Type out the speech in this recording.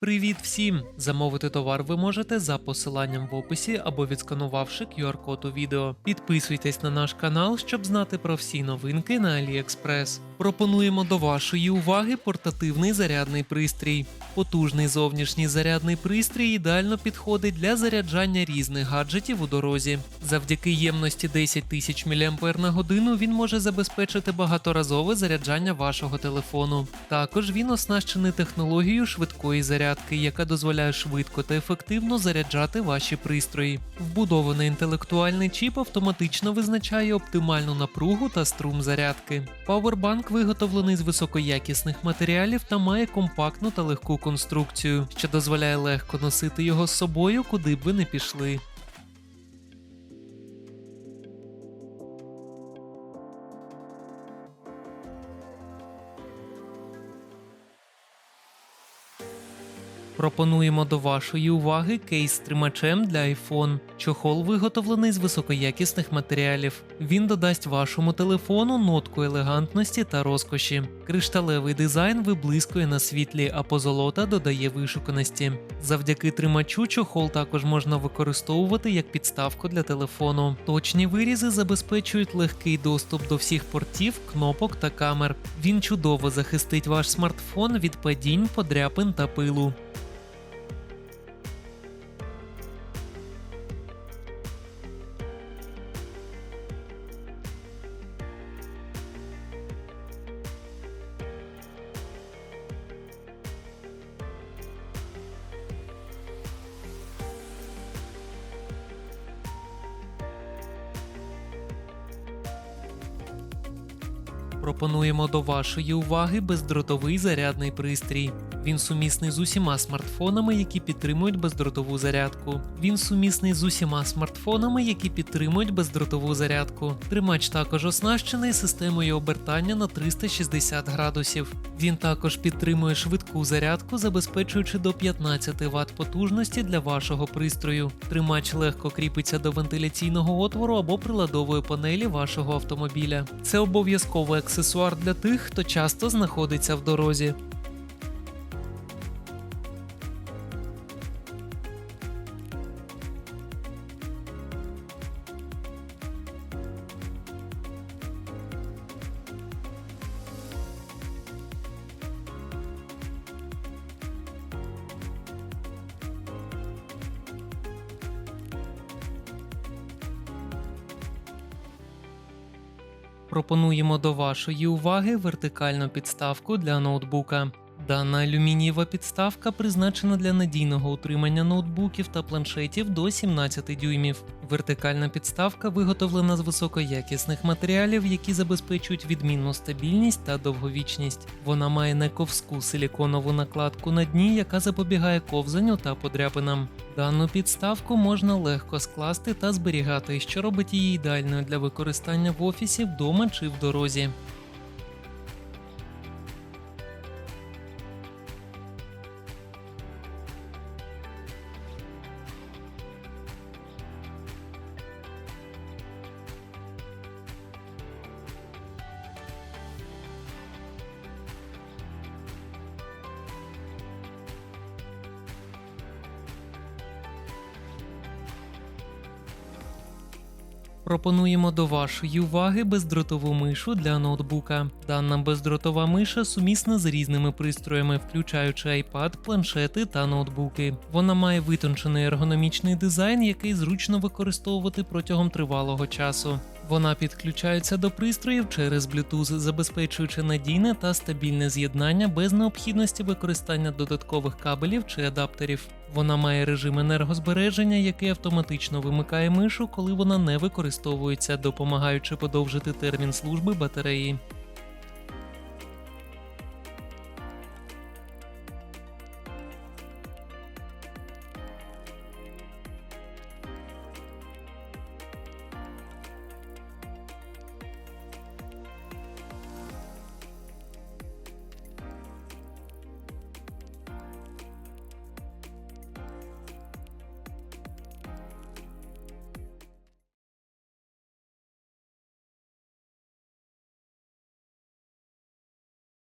Привіт всім! Замовити товар ви можете за посиланням в описі або відсканувавши QR-код у відео. Підписуйтесь на наш канал, щоб знати про всі новинки на AliExpress. Пропонуємо до вашої уваги портативний зарядний пристрій. Потужний зовнішній зарядний пристрій ідеально підходить для заряджання різних гаджетів у дорозі. Завдяки ємності 10 тисяч мАч на годину він може забезпечити багаторазове заряджання вашого телефону. Також він оснащений технологією швидкої зарядки, яка дозволяє швидко та ефективно заряджати ваші пристрої. Вбудований інтелектуальний чіп автоматично визначає оптимальну напругу та струм зарядки. Павербанк виготовлений з високоякісних матеріалів та має компактну та легку конструкцію, що дозволяє легко носити його з собою, куди б ви не пішли. Пропонуємо до вашої уваги кейс з тримачем для iPhone. Чохол виготовлений з високоякісних матеріалів. Він додасть вашому телефону нотку елегантності та розкоші. Кришталевий дизайн виблискує на світлі, а позолота додає вишуканості. Завдяки тримачу чохол також можна використовувати як підставку для телефону. Точні вирізи забезпечують легкий доступ до всіх портів, кнопок та камер. Він чудово захистить ваш смартфон від падінь, подряпин та пилу. Пропонуємо до вашої уваги бездротовий зарядний пристрій. Він сумісний з усіма смартфонами, які підтримують бездротову зарядку. Він сумісний з усіма смартфонами, які підтримують бездротову зарядку. Тримач також оснащений системою обертання на 360 градусів. Він також підтримує швидку зарядку, забезпечуючи до 15 Вт потужності для вашого пристрою. Тримач легко кріпиться до вентиляційного отвору або приладової панелі вашого автомобіля. Це обов'язковий аксесуар для тих, хто часто знаходиться в дорозі. Пропонуємо до вашої уваги вертикальну підставку для ноутбука. Дана алюмінієва підставка призначена для надійного утримання ноутбуків та планшетів до 17 дюймів. Вертикальна підставка виготовлена з високоякісних матеріалів, які забезпечують відмінну стабільність та довговічність. Вона має нековську силіконову накладку на дні, яка запобігає ковзанню та подряпинам. Дану підставку можна легко скласти та зберігати, що робить її ідеальною для використання в офісі, вдома чи в дорозі. Пропонуємо до вашої уваги бездротову мишу для ноутбука. Дана бездротова миша сумісна з різними пристроями, включаючи iPad, планшети та ноутбуки. Вона має витончений ергономічний дизайн, який зручно використовувати протягом тривалого часу. Вона підключається до пристроїв через Bluetooth, забезпечуючи надійне та стабільне з'єднання без необхідності використання додаткових кабелів чи адаптерів. Вона має режим енергозбереження, який автоматично вимикає мишу, коли вона не використовується, допомагаючи подовжити термін служби батареї.